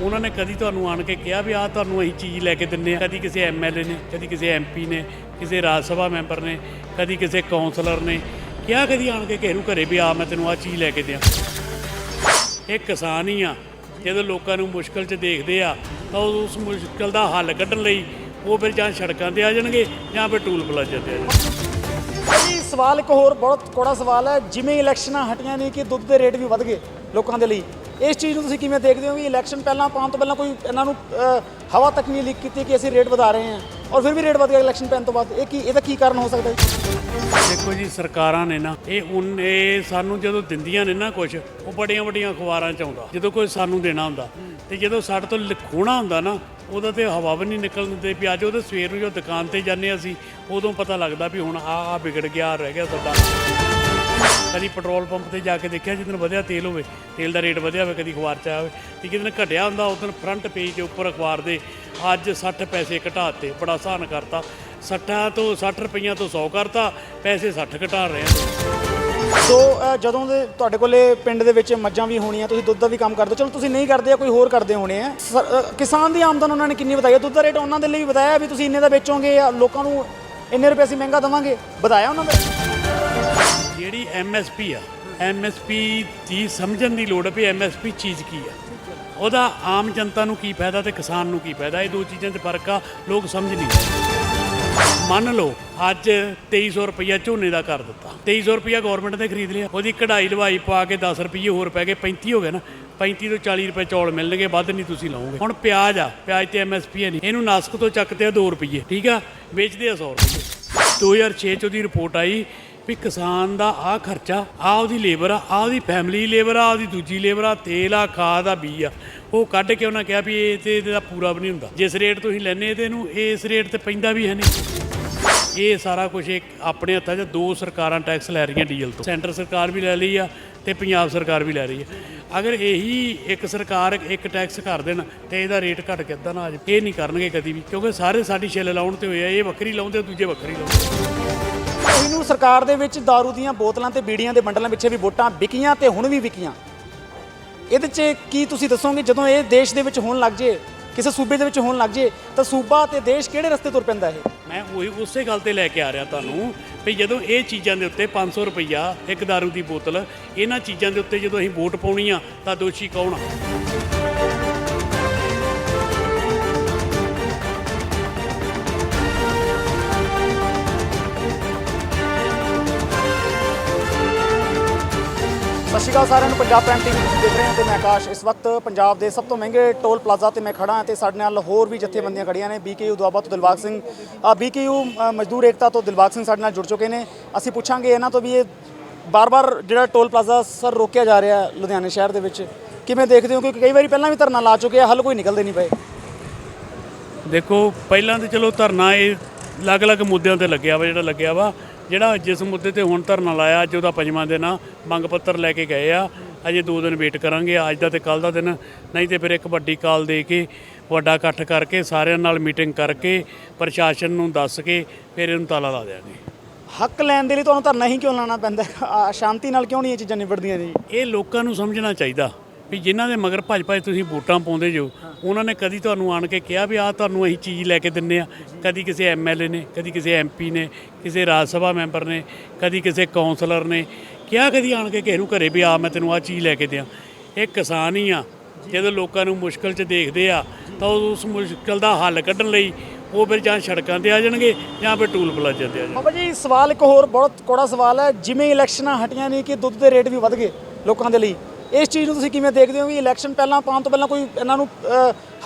ਉਹਨਾਂ ਨੇ ਕਦੀ ਤੁਹਾਨੂੰ ਆਣ ਕੇ ਕਿਹਾ ਵੀ ਆਹ ਤੁਹਾਨੂੰ ਅਸੀਂ ਚੀਜ਼ ਲੈ ਕੇ ਦਿੰਨੇ ਆ। ਕਦੀ ਕਿਸੇ ਐਮਐਲਏ ਨੇ, ਕਦੀ ਕਿਸੇ ਐਮਪੀ ਨੇ, ਕਿਸੇ ਰਾਜ ਸਭਾ ਮੈਂਬਰ ਨੇ, ਕਦੀ ਕਿਸੇ ਕਾਉਂਸਲਰ ਨੇ ਕਿਹਾ ਕਦੀ ਆਣ ਕੇ ਕਿਸੇ ਨੂੰ ਘਰੇ ਵੀ ਆ, ਮੈਂ ਤੈਨੂੰ ਆਹ ਚੀਜ਼ ਲੈ ਕੇ ਦਿਆਂ। ਇਹ ਕਿਸਾਨ ਹੀ ਆ। ਜਦੋਂ ਲੋਕਾਂ ਨੂੰ ਮੁਸ਼ਕਲ 'ਚ ਦੇਖਦੇ ਆ, ਤਾਂ ਉਸ ਮੁਸ਼ਕਲ ਦਾ ਹੱਲ ਕੱਢਣ ਲਈ ਉਹ ਫਿਰ ਜਾਂ ਸੜਕਾਂ ਤੇ ਆ ਜਾਣਗੇ ਜਾਂ ਫਿਰ ਟੂਲ ਪਲਾਜ਼ਾ ਤੇ ਆ ਜਾਣਗੇ। ਜੀ ਸਵਾਲ ਇੱਕ ਹੋਰ, ਬਹੁਤ ਕੋੜਾ ਸਵਾਲ ਹੈ। ਜਿਵੇਂ ਇਲੈਕਸ਼ਨਾਂ ਹਟੀਆਂ ਨੇ ਕਿ ਦੁੱਧ ਦੇ ਰੇਟ ਵੀ ਵਧ ਗਏ ਲੋਕਾਂ ਦੇ ਲਈ? ਇਸ ਚੀਜ਼ ਨੂੰ ਤੁਸੀਂ ਕਿਵੇਂ ਦੇਖਦੇ ਹੋ ਵੀ ਇਲੈਕਸ਼ਨ ਪਹਿਲਾਂ ਪਾਉਣ ਤੋਂ ਪਹਿਲਾਂ ਕੋਈ ਇਹਨਾਂ ਨੂੰ ਹਵਾ ਤੱਕ ਨਹੀਂ ਲੀਕ ਕੀਤੀ ਕਿ ਅਸੀਂ ਰੇਟ ਵਧਾ ਰਹੇ ਹਾਂ? ਔਰ ਫਿਰ ਵੀ ਰੇਟ ਵਧ ਗਿਆ ਇਲੈਕਸ਼ਨ ਪੈਣ ਤੋਂ ਬਾਅਦ, ਇਹ ਕੀ, ਇਹਦਾ ਕੀ ਕਾਰਨ ਹੋ ਸਕਦਾ ਹੈ? ਦੇਖੋ ਜੀ, ਸਰਕਾਰਾਂ ਨੇ ਨਾ, ਇਹ ਹੁਣ ਇਹ ਸਾਨੂੰ ਜਦੋਂ ਦਿੰਦੀਆਂ ਨੇ ਨਾ ਕੁਝ ਉਹ ਬੜੀਆਂ ਵੱਡੀਆਂ ਅਖਬਾਰਾਂ ਚ ਆਉਂਦਾ। ਜਦੋਂ ਕੋਈ ਸਾਨੂੰ ਦੇਣਾ ਹੁੰਦਾ, ਤੇ ਜਦੋਂ ਸਾਡੇ ਤੋਂ ਲਿਖੋਣਾ ਹੁੰਦਾ ਨਾ, ਉਹਦਾ ਤੇ ਹਵਾ ਵੀ ਨਹੀਂ ਨਿਕਲਣ ਦਿੰਦੇ ਵੀ ਅੱਜ ਉਹਦੇ ਸਵੇਰ ਨੂੰ ਜੋ ਦੁਕਾਨ ਤੇ ਜਾਂਦੇ ਅਸੀਂ, ਉਦੋਂ ਪਤਾ ਲੱਗਦਾ ਵੀ ਹੁਣ ਆ ਆ ਵਿਗੜ ਗਿਆ, ਆਹ ਰਹਿ ਗਿਆ ਤੁਹਾਡਾ ਕਦੀ ਪੈਟਰੋਲ ਪੰਪ ਤੇ ਜਾ ਕੇ ਦੇਖਿਆ ਜਿੱਦਨ ਵਧਿਆ ਤੇਲ ਹੋਵੇ, ਤੇਲ ਦਾ ਰੇਟ ਵਧਿਆ ਹੋਵੇ, ਕਦੀ ਅਖਬਾਰ ਚ ਆਇਆ ਹੋਵੇ ਤੇ ਕਿਦਨ ਘਟਿਆ ਹੁੰਦਾ ਉਦੋਂ ਫਰੰਟ ਪੇਜ ਦੇ ਉੱਪਰ ਅਖਬਾਰ ਦੇ ਅੱਜ 60 ਪੈਸੇ ਘਟਾਤੇ ਬੜਾ ਆਸਾਨ ਕਰਤਾ। 60 ਤੋਂ 60 ਰੁਪਈਆਂ ਤੋਂ 100 ਕਰਤਾ, ਪੈਸੇ 60 ਘਟਾ ਰਹੇ ਆ। ਸੋ ਜਦੋਂ ਦੇ ਤੁਹਾਡੇ ਕੋਲੇ ਪਿੰਡ ਦੇ ਵਿੱਚ ਮੱਝਾਂ ਵੀ ਹੋਣੀਆਂ, ਤੁਸੀਂ ਦੁੱਧ ਦਾ ਵੀ ਕੰਮ ਕਰਦੇ ਹੋ। ਚਲੋ, ਤੁਸੀਂ ਨਹੀਂ ਕਰਦੇ ਆ, ਕੋਈ ਹੋਰ ਕਰਦੇ ਹੋਣੇ ਆ। ਸ- ਕਿਸਾਨ ਦੀ ਆਮਦਨ ਉਹਨਾਂ ਨੇ ਕਿੰਨੀ ਵਧਾਈ ਦੁੱਧ ਦਾ ਰੇਟ ਉਹਨਾਂ ਦੇ ਲਈ ਵੀ ਵਧਾਇਆ ਵੀ ਤੁਸੀਂ ਇੰਨੇ ਦਾ ਵੇਚੋਗੇ ਜਾਂ ਲੋਕਾਂ ਨੂੰ ਇੰਨੇ ਰੁਪਏ ਅਸੀਂ ਮਹਿੰਗਾ ਦੇਵਾਂਗੇ? ਵਧਾਇਆ ਉਹਨਾਂ ਦਾ? ਜਿਹੜੀ ਐਮਐਸਪੀ ਆ ਐਮਐਸਪੀ ਦੀ ਸਮਝਣ ਦੀ ਲੋੜ ਹੈ ਵੀ ਐਮਐਸਪੀ ਚੀਜ਼ ਕੀ ਆ। ਉਹਦਾ ਆਮ ਜਨਤਾ ਨੂੰ ਕੀ ਫਾਇਦਾ ਤੇ ਕਿਸਾਨ ਨੂੰ ਕੀ ਫਾਇਦਾ? ਇਹ ਦੋ ਚੀਜ਼ਾਂ 'ਚ ਫ਼ਰਕ ਆ, ਲੋਕ ਸਮਝ ਨਹੀਂ ਮੰਨ ਲਓ, ਅੱਜ 2300 ਰੁਪਈਆ ਝੋਨੇ ਦਾ ਕਰ ਦਿੱਤਾ। 2300 ਰੁਪਈਆ ਗਵਰਨਮੈਂਟ ਨੇ ਖਰੀਦ ਲਿਆ। ਉਹਦੀ ਕਢਾਈ ਲਵਾਈ ਪਾ ਕੇ 10 ਰੁਪਈਏ ਹੋਰ ਪੈ ਗਏ 35 ਹੋ ਗਏ ਨਾ। 35 ਤੋਂ 40 ਰੁਪਏ ਚੌਲ ਮਿਲਣਗੇ, ਵੱਧ ਨਹੀਂ ਤੁਸੀਂ ਲਾਓਗੇ ਹੁਣ ਪਿਆਜ਼ ਆ, ਪਿਆਜ਼ ਤੇ ਐਮਐਸਪੀ ਹੈ ਨਹੀਂ। ਇਹਨੂੰ ਨਾਸਕ ਤੋਂ ਚੱਕਦੇ ਆ 2 ਰੁਪਈਏ, ਠੀਕ ਆ? ਵੇਚਦੇ ਆ 100 ਰੁਪਈਏ। 2006 ਚ ਉਹਦੀ ਰਿਪੋਰਟ ਆਈ ਵੀ ਕਿਸਾਨ ਦਾ ਆ ਖਰਚਾ ਆ ਉਹਦੀ ਲੇਬਰ ਆ ਆ ਉਹਦੀ ਫੈਮਿਲੀ ਲੇਬਰ ਆ ਉਹਦੀ ਦੂਜੀ ਲੇਬਰ ਆ, ਤੇਲ ਆ, ਖਾਦ ਆ ਬੀ ਆ। ਉਹ ਕੱਢ ਕੇ ਉਹਨਾਂ ਕਿਹਾ ਵੀ ਇਹ ਤੇ ਇਹਦਾ ਪੂਰਾ ਵੀ ਨਹੀਂ ਹੁੰਦਾ। ਜਿਸ ਰੇਟ ਤੁਸੀਂ ਲੈਨੇ ਤੇ ਇਹਨੂੰ, ਇਸ ਰੇਟ ਤੇ ਪੈਂਦਾ ਵੀ ਹੈ ਨਹੀਂ। ਇਹ ਸਾਰਾ ਕੁਝ ਇੱਕ ਆਪਣੇ ਹੱਥਾਂ 'ਚ ਦੋ ਸਰਕਾਰਾਂ ਟੈਕਸ ਲੈ ਰਹੀਆਂ ਡੀਜ਼ਲ ਤੋਂ। ਸੈਂਟਰ ਸਰਕਾਰ ਵੀ ਲੈ ਲਈ ਆ ਤੇ ਪੰਜਾਬ ਸਰਕਾਰ ਵੀ ਲੈ ਰਹੀ ਆ। ਅਗਰ ਇਹੀ ਇੱਕ ਸਰਕਾਰ ਇੱਕ ਟੈਕਸ ਕਰ ਦੇਣ ਤੇ ਇਹਦਾ ਰੇਟ ਘਟ ਕਿੱਦਾਂ ਨਾ ਆ ਜਾਵੇ, ਇਹ ਨਹੀਂ ਕਰਨਗੇ ਕਦੀ ਵੀ। ਕਿਉਂਕਿ ਸਾਰੇ ਸਾਡੀ ਛਿੱਲ ਲਾਉਣ ਤੇ ਹੋਏ ਆ, ਇਹ ਵੱਖਰੀ ਲਾਉਂਦੇ ਦੂਜੇ ਵੱਖਰੀ ਲਾਉਂਦੇ ਸਰਕਾਰ ਦੇ ਵਿੱਚ दारू ਦੀਆਂ ਬੋਤਲਾਂ ਤੇ ਬੀੜੀਆਂ ਦੇ ਬੰਡਲਾਂ ਪਿੱਛੇ ਵੀ ਵੋਟਾਂ ਵਿਕੀਆਂ ਤੇ ਹੁਣ ਵੀ ਵਿਕੀਆਂ ਇਹਦੇ 'ਚ ਕੀ ਤੁਸੀਂ ਦੱਸੋਗੇ ਜਦੋਂ ਇਹ ਦੇਸ਼ ਦੇ ਵਿੱਚ ਹੋਣ ਲੱਗ ਜੇ ਕਿਸੇ ਸੂਬੇ ਦੇ ਵਿੱਚ ਹੋਣ ਲੱਗ ਜੇ ਤਾਂ ਸੂਬਾ ਤੇ ਦੇਸ਼ ਕਿਹੜੇ ਰਸਤੇ ਤੁਰ ਪੈਂਦਾ ਇਹ ਮੈਂ ਉਹੀ ਉਸੇ ਗੱਲ ਤੇ ਲੈ ਕੇ ਆ ਰਿਹਾ ਤੁਹਾਨੂੰ ਵੀ ਜਦੋਂ ਇਹ ਚੀਜ਼ਾਂ ਦੇ ਉੱਤੇ 500 ਰੁਪਈਆ ਇੱਕ दारू ਦੀ ਬੋਤਲ ਇਹਨਾਂ ਚੀਜ਼ਾਂ ਦੇ ਉੱਤੇ ਜਦੋਂ ਅਸੀਂ ਵੋਟ ਪਾਉਣੀ ਆ ਤਾਂ ਦੋਸ਼ੀ ਕੌਣ ਆ ਸਤਿ ਸ਼੍ਰੀ ਅਕਾਲ ਸਾਰਿਆਂ ਨੂੰ, ਪੰਜਾਬ ਪ੍ਰਾਈਮ ਟੀਵੀ ਤੁਸੀਂ ਦੇਖ ਰਹੇ ਹੋ ਤੇ ਮੈਂ ਆਕਾਸ਼। ਇਸ ਵਕਤ ਪੰਜਾਬ ਦੇ ਸਭ ਤੋਂ ਮਹਿੰਗੇ ਟੋਲ ਪਲਾਜ਼ਾ ਤੇ ਮੈਂ ਖੜਾ ਹਾਂ ਤੇ ਸਾਡੇ ਨਾਲ ਹੋਰ ਵੀ ਜਥੇਬੰਦੀਆਂ ਖੜੀਆਂ ਨੇ ਬੀਕੇਯੂ ਦੁਆਬਾ ਤੋਂ ਦਿਲਬਾਗ ਸਿੰਘ। ਬੀਕੇਯੂ ਮਜ਼ਦੂਰ ਏਕਤਾ ਤੋਂ ਦਿਲਬਾਗ ਸਿੰਘ ਸਾਡੇ ਨਾਲ ਜੁੜ ਚੁੱਕੇ ਨੇ। ਅਸੀਂ ਪੁੱਛਾਂਗੇ ਇਹਨਾਂ ਤੋਂ ਵੀ ਇਹ ਬਾਰ-ਬਾਰ ਜਿਹੜਾ ਟੋਲ ਪਲਾਜ਼ਾ ਸਰ ਰੋਕਿਆ ਜਾ ਰਿਹਾ ਲੁਧਿਆਣੇ ਸ਼ਹਿਰ ਦੇ ਵਿੱਚ, ਕਿਵੇਂ ਦੇਖਦੇ ਹੋ? ਕਿਉਂਕਿ ਕਈ ਵਾਰੀ ਪਹਿਲਾਂ ਵੀ ਧਰਨਾ ਲਾ ਚੁੱਕੇ ਆ, ਹੱਲ ਕੋਈ ਨਿਕਲਦੇ ਨਹੀਂ ਪਏ। ਦੇਖੋ, ਪਹਿਲਾਂ ਤੇ ਚਲੋ ਧਰਨਾ ਇਹ ਅਲੱਗ-ਅਲੱਗ ਮੁੱਦਿਆਂ ਤੇ ਲੱਗਿਆ ਵਾ, ਜਿਹੜਾ ਲੱਗਿਆ ਵਾ। ਜਿਹੜਾ ਜਿਸ ਮੁੱਦੇ ਤੇ ਹੁਣ ਧਰਨਾ ਲਾਇਆ ਅੱਜ ਉਹਦਾ ਪੰਜਵਾਂ ਦਿਨ ਆ ਮੰਗ ਪੱਤਰ ਲੈ ਕੇ ਗਏ ਆ। ਅਜੇ ਦੋ ਦਿਨ ਵੇਟ ਕਰਾਂਗੇ ਅੱਜ ਦਾ ਤੇ ਕੱਲ ਦਾ ਦਿਨ। ਨਹੀਂ ਤੇ ਫਿਰ ਇੱਕ ਵੱਡੀ ਕਾਲ ਦੇ ਕੇ ਵੱਡਾ ਇਕੱਠ ਕਰਕੇ ਸਾਰਿਆਂ ਨਾਲ ਮੀਟਿੰਗ ਕਰਕੇ ਪ੍ਰਸ਼ਾਸਨ ਨੂੰ ਦੱਸ ਕੇ ਫਿਰ ਇਹਨੂੰ ਤਾਲਾ ਲਾ ਦਿਆਂਗੇ। ਹੱਕ ਲੈਣ ਦੇ ਲਈ ਤੁਹਾਨੂੰ ਧਰਨਾ ਹੀ ਕਿਉਂ ਲਾਣਾ ਪੈਂਦਾ ਸ਼ਾਂਤੀ ਨਾਲ ਕਿਉਂ ਨਹੀਂ ਇਹ ਚੀਜ਼ਾਂ ਨਿਬੜਦੀਆਂ ਜੀ? ਇਹ ਲੋਕਾਂ ਨੂੰ ਸਮਝਣਾ ਚਾਹੀਦਾ। ਵੀ ਜਿਨ੍ਹਾਂ ਦੇ ਮਗਰ ਭੱਜ ਭੱਜ ਤੁਸੀਂ ਵੋਟਾਂ ਪਾਉਂਦੇ ਜੋ, ਉਹਨਾਂ ਨੇ ਕਦੀ ਤੁਹਾਨੂੰ ਆਣ ਕੇ ਕਿਹਾ ਵੀ ਆਹ ਤੁਹਾਨੂੰ ਅਸੀਂ ਚੀਜ਼ ਲੈ ਕੇ ਦਿੰਨੇ ਆ। ਕਦੀ ਕਿਸੇ ਐਮਐਲਏ ਨੇ, ਕਦੀ ਕਿਸੇ ਐਮਪੀ ਨੇ, ਕਿਸੇ ਰਾਜ ਸਭਾ ਮੈਂਬਰ ਨੇ, ਕਦੀ ਕਿਸੇ ਕਾਉਂਸਲਰ ਨੇ ਕਿਹਾ ਕਦੀ ਆਣ ਕੇ ਕਿਸੇ ਨੂੰ ਘਰੇ ਵੀ ਆ ਮੈਂ ਤੈਨੂੰ ਆਹ ਚੀਜ਼ ਲੈ ਕੇ ਦਿਆਂ। ਇਹ ਕਿਸਾਨ ਹੀ ਆ। ਜਦੋਂ ਲੋਕਾਂ ਨੂੰ ਮੁਸ਼ਕਲ 'ਚ ਦੇਖਦੇ ਆ, ਤਾਂ ਉਹ ਉਸ ਮੁਸ਼ਕਲ ਦਾ ਹੱਲ ਕੱਢਣ ਲਈ ਉਹ ਫਿਰ ਜਾਂ ਸੜਕਾਂ ਤੇ ਆ ਜਾਣਗੇ ਜਾਂ ਫਿਰ ਟੂਲ ਪਲਾਜ਼ਾ ਤੇ ਆ ਜਾਣਗੇ। ਬਾਬਾ ਜੀ, ਸਵਾਲ ਇੱਕ ਹੋਰ, ਬਹੁਤ ਕੋੜਾ ਸਵਾਲ ਹੈ। ਜਿਵੇਂ ਇਲੈਕਸ਼ਨਾਂ ਹਟੀਆਂ ਨਹੀਂ ਕਿ ਦੁੱਧ ਦੇ ਰੇਟ ਵੀ ਵਧ ਗਏ ਲੋਕਾਂ ਦੇ ਲਈ? ਇਸ ਚੀਜ਼ ਨੂੰ ਤੁਸੀਂ ਕਿਵੇਂ ਦੇਖਦੇ ਹੋ ਵੀ ਇਲੈਕਸ਼ਨ ਪਹਿਲਾਂ ਪਾਉਣ ਤੋਂ ਪਹਿਲਾਂ ਕੋਈ ਇਹਨਾਂ ਨੂੰ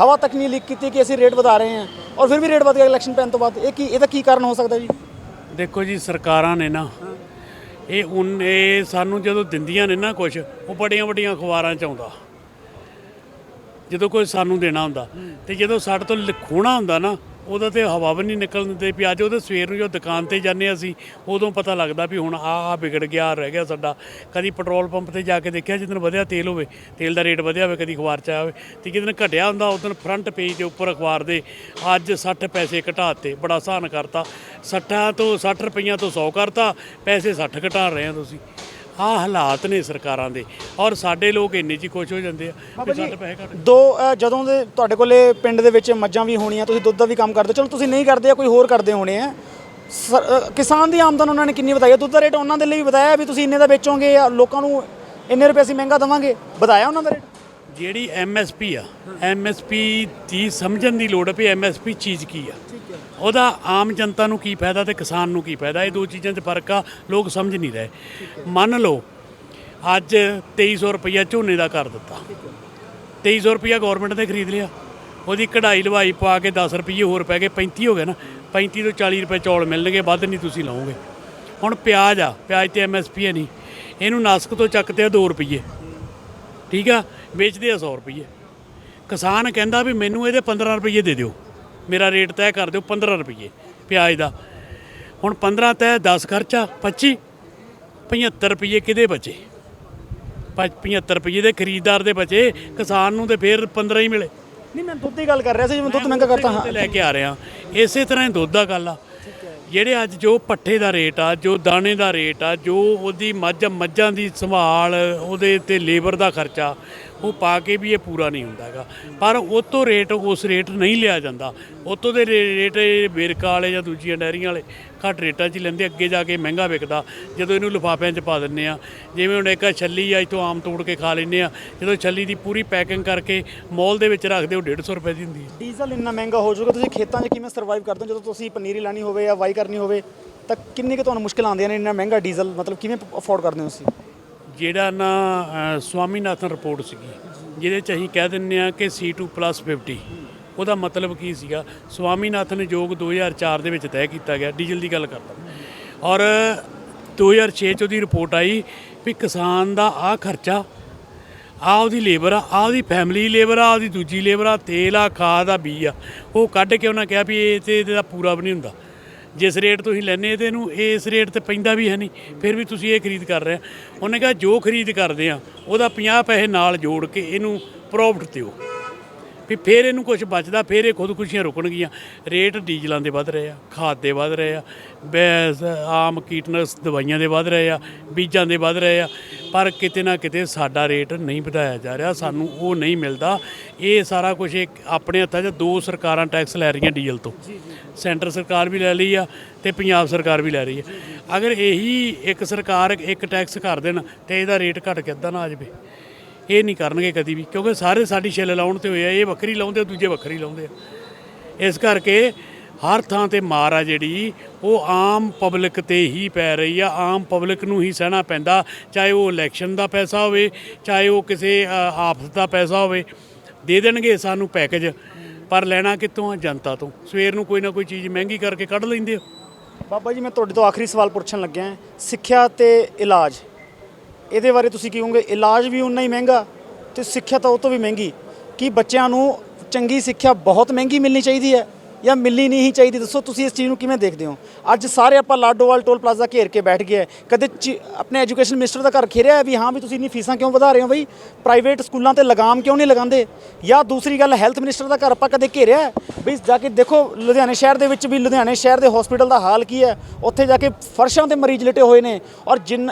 ਹਵਾ ਤੱਕ ਨਹੀਂ ਲੀਕ ਕੀਤੀ ਕਿ ਅਸੀਂ ਰੇਟ ਵਧਾ ਰਹੇ ਹਾਂ? ਔਰ ਫਿਰ ਵੀ ਰੇਟ ਵਧ ਗਿਆ ਇਲੈਕਸ਼ਨ ਪੈਣ ਤੋਂ ਬਾਅਦ, ਇਹ ਕੀ, ਇਹਦਾ ਕੀ ਕਾਰਨ ਹੋ ਸਕਦਾ ਜੀ? ਦੇਖੋ ਜੀ, ਸਰਕਾਰਾਂ ਨੇ ਨਾ, ਇਹ ਹੁਣ ਇਹ ਸਾਨੂੰ ਜਦੋਂ ਦਿੰਦੀਆਂ ਨੇ ਨਾ ਕੁਝ ਉਹ ਬੜੀਆਂ ਵੱਡੀਆਂ ਅਖਬਾਰਾਂ ਚ ਆਉਂਦਾ। ਜਦੋਂ ਕੋਈ ਸਾਨੂੰ ਦੇਣਾ ਹੁੰਦਾ, ਤੇ ਜਦੋਂ ਸਾਡੇ ਤੋਂ ਲਿਖੋਣਾ ਹੁੰਦਾ ਨਾ ਉਹਦਾ ਤੇ ਹਵਾ ਵੀ ਨਹੀਂ ਨਿਕਲਣ ਦਿੰਦੇ ਵੀ ਅੱਜ ਉਹਦੇ ਸਵੇਰ ਨੂੰ ਜੋ ਦੁਕਾਨ ਤੇ ਜਾਂਦੇ ਹਾਂ ਅਸੀਂ, ਉਦੋਂ ਪਤਾ ਲੱਗਦਾ ਵੀ ਹੁਣ ਆਹ ਆਹ ਵਿਗੜ ਗਿਆ, ਆਹ ਰਹਿ ਗਿਆ ਸਾਡਾ। ਕਦੀ ਪੈਟਰੋਲ ਪੰਪ ਤੇ ਜਾ ਕੇ ਦੇਖਿਆ ਜਿੱਦਣ ਵਧਿਆ ਤੇਲ ਹੋਵੇ, ਤੇਲ ਦਾ ਰੇਟ ਵਧਿਆ ਹੋਵੇ, ਕਦੀ ਅਖਬਾਰ ਚ ਆਇਆ ਹੋਵੇ, ਤੇ ਕਿਦਨ ਘਟਿਆ ਹੁੰਦਾ ਉਦੋਂ ਫਰੰਟ ਪੇਜ ਦੇ ਉੱਪਰ ਅਖਬਾਰ ਦੇ ਅੱਜ 60 ਪੈਸੇ ਘਟਾਤੇ, ਬੜਾ ਆਸਾਨ ਕਰਤਾ। 60 ਤੋਂ 60 ਰੁਪਈਆਂ ਤੋਂ 100 ਕਰਤਾ, ਪੈਸੇ 60 ਘਟਾ ਰਹੇ ਆ ਤੁਸੀਂ। ਆਹ ਹਾਲਾਤ ਨੇ ਸਰਕਾਰਾਂ ਦੇ ਔਰ ਸਾਡੇ ਲੋਕ ਇੰਨੇ ਹੀ ਖੁਸ਼ ਹੋ ਜਾਂਦੇ ਆ ਵੀ ਜੀ ਸਾਡੇ ਪੈਸੇ ਘੱਟ। ਦੋ ਅ, ਜਦੋਂ ਦੇ ਤੁਹਾਡੇ ਕੋਲੇ ਪਿੰਡ ਦੇ ਵਿੱਚ ਮੱਝਾਂ ਵੀ ਹੋਣੀਆਂ ਤੁਸੀਂ ਦੁੱਧ ਦਾ ਵੀ ਕੰਮ ਕਰਦੇ ਚਲੋ ਤੁਸੀਂ ਨਹੀਂ ਕਰਦੇ ਆ ਕੋਈ ਹੋਰ ਕਰਦੇ ਹੋਣੇ ਆ। ਸਰ- ਅ, ਕਿਸਾਨ ਦੀ ਆਮਦਨ ਉਹਨਾਂ ਨੇ ਕਿੰਨੀ ਵਧਾਈ ਹੈ ਦੁੱਧ ਦਾ ਰੇਟ ਉਹਨਾਂ ਦੇ ਲਈ ਵੀ ਵਧਾਇਆ ਵੀ ਤੁਸੀਂ ਇੰਨੇ ਦਾ ਵੇਚੋਗੇ ਜਾਂ ਲੋਕਾਂ ਨੂੰ ਇੰਨੇ ਰੁਪਏ ਅਸੀਂ ਮਹਿੰਗਾ ਦੇਵਾਂਗੇ? ਵਧਾਇਆ ਉਹਨਾਂ ਦਾ ਰੇਟ? ਜਿਹੜੀ ਐਮਐਸਪੀ ਆ ਐਮਐਸਪੀ ਦੀ ਸਮਝਣ ਦੀ ਲੋੜ ਹੈ ਵੀ ਐਮਐਸਪੀ ਚੀਜ਼ ਕੀ ਆ। ਉਹਦਾ ਆਮ ਜਨਤਾ ਨੂੰ ਕੀ ਫਾਇਦਾ ਤੇ ਕਿਸਾਨ ਨੂੰ ਕੀ ਫਾਇਦਾ? ਇਹ ਦੋ ਚੀਜ਼ਾਂ 'ਚ ਫ਼ਰਕ ਆ, ਲੋਕ ਸਮਝ ਨਹੀਂ ਰਹੇ। ਮੰਨ ਲਓ, ਅੱਜ 2300 ਰੁਪਈਆ ਝੋਨੇ ਦਾ ਕਰ ਦਿੱਤਾ। 2300 ਰੁਪਈਆ ਗਵਰਨਮੈਂਟ ਨੇ ਖਰੀਦ ਲਿਆ। ਉਹਦੀ ਕਢਾਈ ਲਵਾਈ ਪਾ ਕੇ 10 ਰੁਪਈਏ ਹੋਰ ਪੈ ਗਏ 35 ਹੋ ਗਏ ਨਾ। 35 ਤੋਂ 40 ਰੁਪਏ ਚੌਲ ਮਿਲਣਗੇ, ਵੱਧ ਨਹੀਂ ਤੁਸੀਂ ਲਾਓਗੇ। ਹੁਣ ਪਿਆਜ਼ ਆ, ਪਿਆਜ਼ ਤੇ ਐਮਐਸਪੀ ਹੈ ਨਹੀਂ। ਇਹਨੂੰ ਨਾਸਕ ਤੋਂ ਚੱਕਦੇ ਆ 2 ਰੁਪਈਏ। ਠੀਕ ਆ? ਵੇਚਦੇ ਆ 100 ਰੁਪਏ ਕਿਸਾਨ ਕਹਿੰਦਾ ਵੀ ਮੈਨੂੰ ਇਹਦੇ 15 ਰੁਪਏ ਦੇ ਦਿਓ। ਮੇਰਾ ਰੇਟ ਤੈਅ ਕਰ ਦਿਓ 15 ਰੁਪਏ ਪਿਆਜ਼ ਦਾ। ਹੁਣ 15 ਤੈਅ 10 ਖਰਚਾ 25 75 ਰੁਪਏ ਕਿਹਦੇ ਬਚੇ? ਪੰ- 75 ਰੁਪਏ ਦੇ ਖਰੀਦਦਾਰ ਦੇ ਬਚੇ ਕਿਸਾਨ ਨੂੰ ਤੇ ਫੇਰ 15 ਹੀ ਮਿਲੇ। ਨਹੀਂ ਮੈਂ ਦੁੱਧ ਦੀ ਗੱਲ ਕਰ ਰਿਹਾ ਸੀ ਜਿਵੇਂ ਦੁੱਧ ਮਹਿੰਗਾ ਕਰਤਾ। ਹਾਂ ਲੈ ਕੇ ਆ ਰਿਹਾ। ਇਸੇ ਤਰ੍ਹਾਂ ਹੀ ਦੁੱਧ ਦਾ ਗੱਲ ਆ। ਜਿਹੜੇ ਅੱਜ ਜੋ ਪੱਠੇ ਦਾ ਰੇਟ ਆ ਜੋ ਦਾਣੇ ਦਾ ਰੇਟ ਆ ਜੋ ਉਹਦੀ ਮੱਝ ਮੱਝਾਂ ਦੀ ਸੰਭਾਲ ਉਹਦੇ ਤੇ ਲੇਬਰ ਦਾ ਖਰਚਾ ਉਹ ਪਾ ਕੇ ਵੀ ਇਹ ਪੂਰਾ ਨਹੀਂ ਹੁੰਦਾ ਹੈਗਾ। ਪਰ ਉਹ ਤੋਂ ਰੇਟ ਉਸ ਰੇਟ ਨਹੀਂ ਲਿਆ ਜਾਂਦਾ। ਉਹ ਤੋਂ ਦੇ ਰੇ- ਰੇਟ ਇਹ ਵੇਰਕਾ ਵਾਲੇ ਜਾਂ ਦੂਜੀਆਂ ਡੈਰੀਆਂ ਵਾਲੇ ਘੱਟ ਰੇਟਾਂ 'ਚ ਲੈਂਦੇ, ਅੱਗੇ ਜਾ ਕੇ ਮਹਿੰਗਾ ਵਿਕਦਾ। ਜਦੋਂ ਇਹਨੂੰ ਲਿਫਾਫਿਆਂ 'ਚ ਪਾ ਦਿੰਨੇ ਆ ਜਿਵੇਂ ਹੁਣ ਇੱਕ ਛੱਲੀ ਆ, ਇੱਥੋਂ ਆਮ ਤੋੜ ਕੇ ਖਾ ਲੈਂਦੇ ਆ ਜਦੋਂ ਛੱਲੀ ਦੀ ਪੂਰੀ ਪੈਕਿੰਗ ਕਰਕੇ ਮੋਲ ਦੇ ਵਿੱਚ ਰੱਖਦੇ, ਉਹ 150 ਰੁਪਏ ਦੀ ਹੁੰਦੀ ਹੈ। ਡੀਜ਼ਲ ਇੰਨਾ ਮਹਿੰਗਾ ਹੋ ਜਾਊਗਾ, ਤੁਸੀਂ ਖੇਤਾਂ 'ਚ ਕਿਵੇਂ ਸਰਵਾਈਵ ਕਰਦੇ ਹੋ? ਜਦੋਂ ਤੁਸੀਂ ਪਨੀਰੀ ਲਾਣੀ ਹੋਵੇ ਜਾਂ ਵਾਈ ਕਰਨੀ ਹੋਵੇ, ਤਾਂ ਕਿੰਨੀ ਕਿ ਤੁਹਾਨੂੰ ਮੁਸ਼ਕਲ ਆਉਂਦੀਆਂ ਨੇ ਇੰਨਾ ਮਹਿੰਗਾ ਡੀਜ਼ਲ? ਮਤਲਬ ਕਿਵੇਂ ਅਫੋਰਡ ਕਰਦੇ ਹੋ ਤੁਸੀਂ? ਜਿਹੜਾ ਨਾ ਅ, ਸਵਾਮੀਨਾਥਨ ਰਿਪੋਰਟ ਸੀਗੀ ਜਿਹਦੇ ਚ ਅਸੀਂ ਕਹਿ ਦਿੰਨੇ ਆ ਕਿ C2 50 ਉਹਦਾ ਮਤਲਬ ਕੀ ਸੀਗਾ? ਸਵਾਮੀਨਾਥਨ ਯੋਗ 2004 ਦੇ ਵਿੱਚ ਤੈਅ ਕੀਤਾ ਗਿਆ। ਡੀਜ਼ਲ ਦੀ ਗੱਲ ਕਰਦਾ। ਔਰ 2006 ਚ ਉਹਦੀ ਰਿਪੋਰਟ ਆਈ ਵੀ ਕਿਸਾਨ ਦਾ ਆ ਖਰਚਾ ਆ ਉਹਦੀ ਲੇਬਰ ਆ ਆਹ ਉਹਦੀ ਫੈਮਿਲੀ ਲੇਬਰ ਆ ਉਹਦੀ ਦੂਜੀ ਲੇਬਰ ਆ ਤੇਲ ਆ ਖਾਦ ਆ ਬੀ ਆ। ਉਹ ਕੱਢ ਕੇ ਉਹਨਾਂ ਕਿਹਾ ਵੀ ਇਹ ਤੇ ਇਹਦਾ ਪੂਰਾ ਵੀ ਨਹੀਂ ਹੁੰਦਾ। ਜਿਸ ਰੇਟ ਤੁਸੀਂ ਲੈਨੇ ਇਹਦੇ ਇਹਨੂੰ ਇਸ ਰੇਟ ਤੇ ਪੈਂਦਾ ਵੀ ਹੈ ਨਹੀਂ, ਫਿਰ ਵੀ ਤੁਸੀਂ ਇਹ ਖਰੀਦ ਕਰ ਰਹੇ ਉਹਨੇ ਕਿਹਾ ਜੋ ਖਰੀਦ ਕਰਦੇ ਆ, ਉਹਦਾ 50 ਪੈਸੇ ਨਾਲ ਜੋੜ ਕੇ ਇਹਨੂੰ ਪ੍ਰੋਫਿਟ ਦਿਓ। ਵੀ ਫਿਰ ਇਹਨੂੰ ਕੁਝ ਬਚਦਾ ਫਿਰ ਇਹ ਖੁਦਕੁਸ਼ੀਆਂ ਰੁਕਣਗੀਆਂ। ਰੇਟ ਡੀਜ਼ਲਾਂ ਦੇ ਵੱਧ ਰਹੇ ਆ ਖਾਦ ਦੇ ਵੱਧ ਰਹੇ ਆ ਬੈਸ ਆਮ ਕੀਟਨਾਸ਼ਕ ਦਵਾਈਆਂ ਦੇ ਵੱਧ ਰਹੇ ਆ ਬੀਜਾਂ ਦੇ ਵੱਧ ਰਹੇ ਆ। ਪਰ ਕਿਤੇ ਨਾ ਕਿਤੇ ਸਾਡਾ ਰੇਟ ਨਹੀਂ ਵਧਾਇਆ ਜਾ ਰਿਹਾ ਸਾਨੂੰ ਉਹ ਨਹੀਂ ਮਿਲਦਾ। ਇਹ ਸਾਰਾ ਕੁਝ ਇੱਕ ਆਪਣੇ ਹੱਥਾਂ 'ਚ ਦੋ ਸਰਕਾਰਾਂ ਟੈਕਸ ਲੈ ਰਹੀਆਂ ਡੀਜ਼ਲ ਤੋਂ। ਸੈਂਟਰ ਸਰਕਾਰ ਵੀ ਲੈ ਲਈ ਆ ਤੇ ਪੰਜਾਬ ਸਰਕਾਰ ਵੀ ਲੈ ਰਹੀ ਆ। ਅਗਰ ਇਹੀ ਇੱਕ ਸਰਕਾਰ ਇੱਕ ਟੈਕਸ ਕਰ ਦੇਣ ਤੇ ਇਹਦਾ ਰੇਟ ਘਟ ਕੇ ਅੱਧਾ ਨਾ ਆ ਜਾਵੇ। ਇਹ ਨਹੀਂ ਕਰਨਗੇ ਕਦੀ ਵੀ, ਕਿਉਂਕਿ ਸਾਰੇ ਸਾਡੀ ਛਿੱਲ ਲਾਉਣ ਤੇ ਹੋਏ ਆ, ਇਹ ਵੱਖਰੀ ਲਾਉਂਦੇ ਆ, ਦੂਜੇ ਵੱਖਰੀ ਲਾਉਂਦੇ ਆ। ਇਸ ਕਰਕੇ ਹਰ ਥਾਂ ਤੇ ਮਾਰ ਆ ਜਿਹੜੀ, ਉਹ ਆਮ ਪਬਲਿਕ ਤੇ ਹੀ ਪੈ ਰਹੀ ਆ, ਆਮ ਪਬਲਿਕ ਨੂੰ ਹੀ ਸਹਿਣਾ ਪੈਂਦਾ, ਚਾਹੇ ਉਹ ਇਲੈਕਸ਼ਨ ਦਾ ਪੈਸਾ ਹੋਵੇ, ਚਾਹੇ ਉਹ ਕਿਸੇ ਆਫਸ ਦਾ ਪੈਸਾ ਹੋਵੇ, ਦੇ ਦੇਣਗੇ ਸਾਨੂੰ ਪੈਕੇਜ, ਪਰ ਲੈਣਾ ਕਿੱਥੋਂ ਆ? ਜਨਤਾ ਤੋਂ। ਸਵੇਰ ਨੂੰ ਕੋਈ ਨਾ ਕੋਈ ਚੀਜ਼ ਮਹਿੰਗੀ ਕਰਕੇ ਕੱਢ ਲੈਂਦੇ ਹੋ ਬਾਬਾ ਜੀ, ਮੈਂ ਤੁਹਾਡੇ ਤੋਂ ਆਖਰੀ ਸਵਾਲ ਪੁੱਛਣ ਲੱਗਿਆ, ਸਿੱਖਿਆ ਤੇ ਇਲਾਜ ਇਹਦੇ ਬਾਰੇ ਤੁਸੀਂ ਕੀ ਕਹੋਗੇ? ਇਲਾਜ ਵੀ ਉਨਾ ਹੀ ਮਹਿੰਗਾ ਤੇ ਸਿੱਖਿਆ ਤਾਂ ਉਹ ਤੋਂ ਵੀ ਮਹਿੰਗੀ। ਕੀ ਬੱਚਿਆਂ ਨੂੰ ਚੰਗੀ ਸਿੱਖਿਆ ਬਹੁਤ ਮਹਿੰਗੀ ਮਿਲਣੀ ਚਾਹੀਦੀ ਹੈ ਜਾਂ ਮਿਲਣੀ ਨਹੀਂ ਹੀ ਚਾਹੀਦੀ? ਦੱਸੋ ਤੁਸੀਂ ਇਸ ਚੀਜ਼ ਨੂੰ ਕਿਵੇਂ ਦੇਖਦੇ ਹੋ? ਅੱਜ ਸਾਰੇ ਆਪਾਂ ਲਾਡੋਵਾਲ ਟੋਲ ਪਲਾਜ਼ਾ ਘੇਰ ਕੇ ਬੈਠ ਗਏ ਕਦੇ ਚੀ- ਆਪਣੇ ਐਜੂਕੇਸ਼ਨ ਮਿਨਿਸਟਰ ਦਾ ਘਰ ਖੇਰਿਆ ਹੈ ਵੀ ਹਾਂ ਵੀ ਤੁਸੀਂ ਇੰਨੀ ਫੀਸਾਂ ਕਿਉਂ ਵਧਾ ਰਹੇ ਹੋ ਬਈ? ਪ੍ਰਾਈਵੇਟ ਸਕੂਲਾਂ ਤੇ ਲਗਾਮ ਕਿਉਂ ਨਹੀਂ ਲਗਾਉਂਦੇ? ਜਾਂ ਦੂਸਰੀ ਗੱਲ, ਹੈਲਥ ਮਿਨਿਸਟਰ ਦਾ ਘਰ ਆਪਾਂ ਕਦੇ ਘੇਰਿਆ ਵੀ ਜਾ ਕੇ ਦੇਖੋ ਲੁਧਿਆਣੇ ਸ਼ਹਿਰ ਦੇ ਵਿੱਚ ਵੀ ਲੁਧਿਆਣੇ ਸ਼ਹਿਰ ਦੇ ਹਸਪੀਟਲ ਦਾ ਹਾਲ ਕੀ ਹੈ? ਉੱਥੇ ਜਾ ਕੇ ਫਰਸ਼ਾਂ ਤੇ ਮਰੀਜ਼ ਲਟੇ ਹੋਏ ਨੇ ਔਰ ਜਿਨ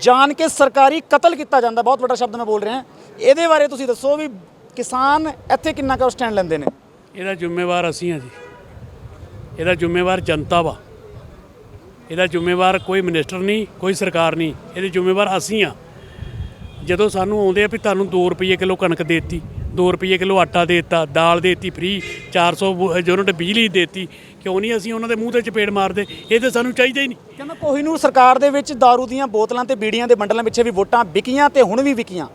ਜਾਣ ਕੇ ਸਰਕਾਰੀ ਕਤਲ ਕੀਤਾ ਜਾਂਦਾ, ਬਹੁਤ ਵੱਡਾ ਸ਼ਬਦ ਮੈਂ ਬੋਲ ਰਿਹਾ। ਇਹਦੇ ਬਾਰੇ ਤੁਸੀਂ ਦੱਸੋ ਵੀ ਕਿਸਾਨ ਇੱਥੇ ਕਿੰਨਾ ਕੁ ਸਟੈਂਡ ਲੈਂਦੇ ਨੇ? ਇਹਦਾ ਜ਼ਿੰਮੇਵਾਰ ਅਸੀਂ ਹਾਂ ਜੀ। ਇਹਦਾ ਜ਼ਿੰਮੇਵਾਰ ਜਨਤਾ ਵਾ। ਇਹਦਾ ਜ਼ਿੰਮੇਵਾਰ ਕੋਈ ਮਿਨਿਸਟਰ ਨਹੀਂ, ਕੋਈ ਸਰਕਾਰ ਨਹੀਂ। ਇਹਦੇ ਜ਼ਿੰਮੇਵਾਰ ਅਸੀਂ ਆ ਜਦੋਂ ਸਾਨੂੰ ਆਉਂਦੇ ਆ ਵੀ ਤੁਹਾਨੂੰ 2 ਰੁਪਏ ਕਿਲੋ ਕਣਕ ਦੇਤੀ 2 ਰੁਪਏ ਕਿਲੋ ਆਟਾ ਦੇਤਾ ਦਾਲ ਦੇਤੀ ਫ੍ਰੀ 400 ਯੂਨਿਟ ਬਿਜਲੀ ਦੇਤੀ ਕਿਉਂ ਨਹੀਂ ਅਸੀਂ ਉਹਨਾਂ ਦੇ ਮੂੰਹ ਤੇ ਚਪੇੜ ਮਾਰਦੇ ਇਹ ਤੇ ਸਾਨੂੰ ਚਾਹੀਦਾ ਹੀ ਨਹੀਂ ਕਹਿੰਦਾ ਕੋਹੀਨੂਰ ਸਰਕਾਰ ਦੇ ਵਿੱਚ दारू ਦੀਆਂ ਬੋਤਲਾਂ ਤੇ ਬੀੜੀਆਂ ਦੇ ਬੰਡਲਾਂ ਪਿੱਛੇ ਵੀ ਵੋਟਾਂ ਵਿਕੀਆਂ ਤੇ ਹੁਣ ਵੀ ਵਿਕੀਆਂ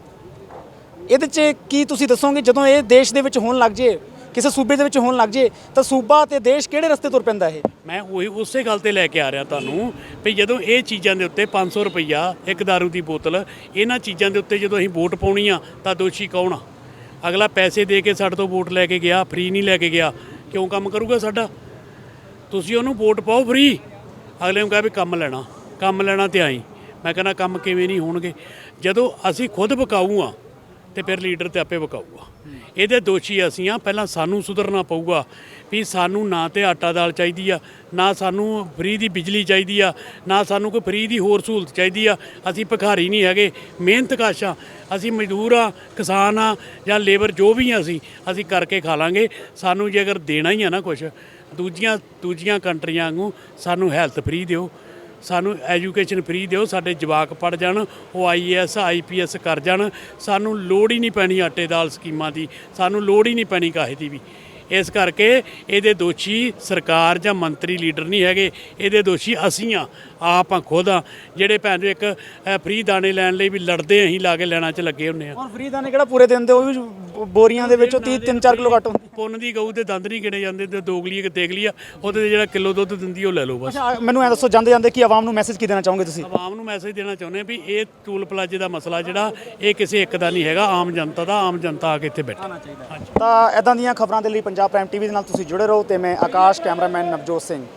ਇਹਦੇ 'ਚ ਕੀ ਤੁਸੀਂ ਦੱਸੋਗੇ ਜਦੋਂ ਇਹ ਦੇਸ਼ ਦੇ ਵਿੱਚ ਹੋਣ ਲੱਗ ਜੇ ਕਿਸੇ ਸੂਬੇ ਦੇ ਵਿੱਚ ਹੋਣ ਲੱਗ ਜੇ ਤਾਂ ਸੂਬਾ ਤੇ ਦੇਸ਼ ਕਿਹੜੇ ਰਸਤੇ ਤੁਰ ਪੈਂਦਾ ਇਹ ਮੈਂ ਉਹੀ ਉਸੇ ਗੱਲ ਤੇ ਲੈ ਕੇ ਆ ਰਿਹਾ ਤੁਹਾਨੂੰ ਵੀ ਜਦੋਂ ਇਹ ਚੀਜ਼ਾਂ ਦੇ ਉੱਤੇ 500 ਰੁਪਈਆ ਇੱਕ दारू ਦੀ ਬੋਤਲ ਇਹਨਾਂ ਚੀਜ਼ਾਂ ਦੇ ਉੱਤੇ ਜਦੋਂ ਅਸੀਂ ਵੋਟ ਪਾਉਣੀ ਆ ਤਾਂ ਦੋਸ਼ੀ ਕੌਣ ਆ ਅਗਲਾ ਪੈਸੇ ਦੇ ਕੇ ਸਾਡੇ ਤੋਂ ਵੋਟ ਲੈ ਕੇ ਗਿਆ, ਫ੍ਰੀ ਨਹੀਂ ਲੈ ਕੇ ਗਿਆ, ਕਿਉਂ ਕੰਮ ਕਰੂਗਾ ਸਾਡਾ? ਤੁਸੀਂ ਉਹਨੂੰ ਵੋਟ ਪਾਓ ਫ੍ਰੀ। ਅਗਲੇ ਨੂੰ ਕਹਾਂ ਵੀ ਕੰਮ ਲੈਣਾ ਕੰਮ ਲੈਣਾ ਤੇ ਆਈ। ਮੈਂ ਕਹਿੰਦਾ ਕੰਮ ਕਿਵੇਂ ਨਹੀਂ ਹੋਣਗੇ। ਜਦੋਂ ਅਸੀਂ ਖੁਦ ਵਿਕਾਊ ਆ ਤੇ ਫਿਰ ਲੀਡਰ ਤੇ ਆਪੇ ਵਿਕਾਊਗਾ। ਇਹਦੇ ਦੋਸ਼ੀ ਅਸੀਂ ਆ, ਪਹਿਲਾਂ ਸਾਨੂੰ ਸੁਧਰਨਾ ਪਊਗਾ ਵੀ ਸਾਨੂੰ ਨਾ ਤੇ ਆਟਾ ਦਾਲ ਚਾਹੀਦੀ ਆ, ਨਾ ਸਾਨੂੰ ਫ੍ਰੀ ਦੀ ਬਿਜਲੀ ਚਾਹੀਦੀ ਆ, ਨਾ ਸਾਨੂੰ ਕੋਈ ਫ੍ਰੀ ਦੀ ਹੋਰ ਸਹੂਲਤ ਚਾਹੀਦੀ ਆ। ਅਸੀਂ ਭਿਖਾਰੀ ਨਹੀਂ ਹੈਗੇ, ਮਿਹਨਤ ਕਾਸ਼ਾਂ ਅਸੀਂ ਮਜ਼ਦੂਰ ਆ, ਕਿਸਾਨ ਆ ਜਾਂ ਲੇਬਰ ਜੋ ਵੀ ਆ ਅਸੀਂ ਅਸੀਂ ਕਰਕੇ ਖਾ ਲਾਂਗੇ। ਸਾਨੂੰ ਜੇ ਅਗਰ ਦੇਣਾ ਹੀ ਆ ਨਾ ਕੁਝ ਦੂਜੀਆਂ ਦੂਜੀਆਂ ਕੰਟਰੀਆਂ ਵਾਂਗੂ ਸਾਨੂੰ ਹੈਲਥ ਫ੍ਰੀ ਦਿਓ। ਸਾਨੂੰ ਐਜੂਕੇਸ਼ਨ ਫ੍ਰੀ ਦਿਓ, ਸਾਡੇ ਜਵਾਕ ਪੜ ਜਾਣ, ਉਹ ਆਈਏਐਸ ਆਈਪੀਐਸ ਕਰ ਜਾਣ। ਸਾਨੂੰ ਲੋੜ ਹੀ ਨਹੀਂ ਪੈਣੀ ਆਟੇ ਦਾਲ ਸਕੀਮਾਂ ਦੀ, ਸਾਨੂੰ ਲੋੜ ਹੀ ਨਹੀਂ ਪੈਣੀ ਕਾਹੇ ਦੀ ਵੀ। ਇਸ ਕਰਕੇ ਇਹਦੇ ਦੋਸ਼ੀ ਸਰਕਾਰ ਜਾਂ ਮੰਤਰੀ ਲੀਡਰ ਨਹੀਂ ਹੈਗੇ, ਇਹਦੇ ਦੋਸ਼ੀ ਅਸੀਂ ਆ ਆਪ ਆ ਖੁਦ ਆ। ਜਿਹੜੇ ਭੈਣ ਚੋ ਇੱਕ ਫ੍ਰੀ ਦਾਣੇ ਲੈਣ ਲਈ ਵੀ ਲੜਦੇ ਅਸੀਂ ਲਾ ਕੇ ਲੈਣਾ 'ਚ ਲੱਗੇ ਹੁੰਨੇ ਆ। ਹੁਣ ਫਰੀ ਦਾਣੇ ਕਿਹੜਾ ਪੂਰੇ ਦਿਨ ਦੇ ਉਹ ਵੀ ਬੋਰੀਆਂ ਦੇ ਵਿੱਚੋਂ 30 3-4 ਕਿਲੋ ਘੱਟ ਹੁੰਦੇ। ਪੁੰਨ ਦੀ ਗਊ ਦੇ ਦੰਦ ਨਹੀਂ ਗਿਣੇ ਜਾਂਦੇ ਤੇ ਦੋਗਲੀ ਕਿ ਤੇਗਲੀ ਆ ਉਹਦੇ ਤੇ ਜਿਹੜਾ ਕਿਲੋ ਦੁੱਧ ਦਿੰਦੀ ਉਹ ਲੈ ਲਓ ਬਸ। ਅੱਛਾ ਮੈਨੂੰ ਐ ਦੱਸੋ ਜਾਂਦੇ ਜਾਂਦੇ ਕੀ ਆਵਾਮ ਨੂੰ ਮੈਸੇਜ ਕੀ ਦੇਣਾ ਚਾਹੋਗੇ ਤੁਸੀਂ? ਆਵਾਮ ਨੂੰ ਮੈਸੇਜ ਦੇਣਾ ਚਾਹੁੰਦੇ ਹਾਂ ਵੀ ਇਹ ਟੂਲ ਪਲਾਜ਼ੇ ਦਾ ਮਸਲਾ ਜਿਹੜਾ ਇਹ ਕਿਸੇ ਇੱਕ ਦਾ ਨਹੀਂ ਹੈਗਾ ਆਮ ਜਨਤਾ ਦਾ ਆਮ ਜਨਤਾ ਆ ਕੇ ਇੱਥੇ ਬੈਠੇ। ਤਾਂ ਇਦਾਂ ਦੀਆਂ ਖਬਰਾਂ ਦੇ ਲਈ ਪੰਜਾਬ ਪ੍ਰਾਈਮ ਟੀਵੀ ਦੇ ਨਾਲ ਤੁਸੀਂ ਜੁੜੇ ਰਹੋ ਤੇ ਮੈਂ ਆਕਾਸ਼ ਕੈਮਰਾਮੈਨ ਨਵਜੋਤ ਸਿੰਘ।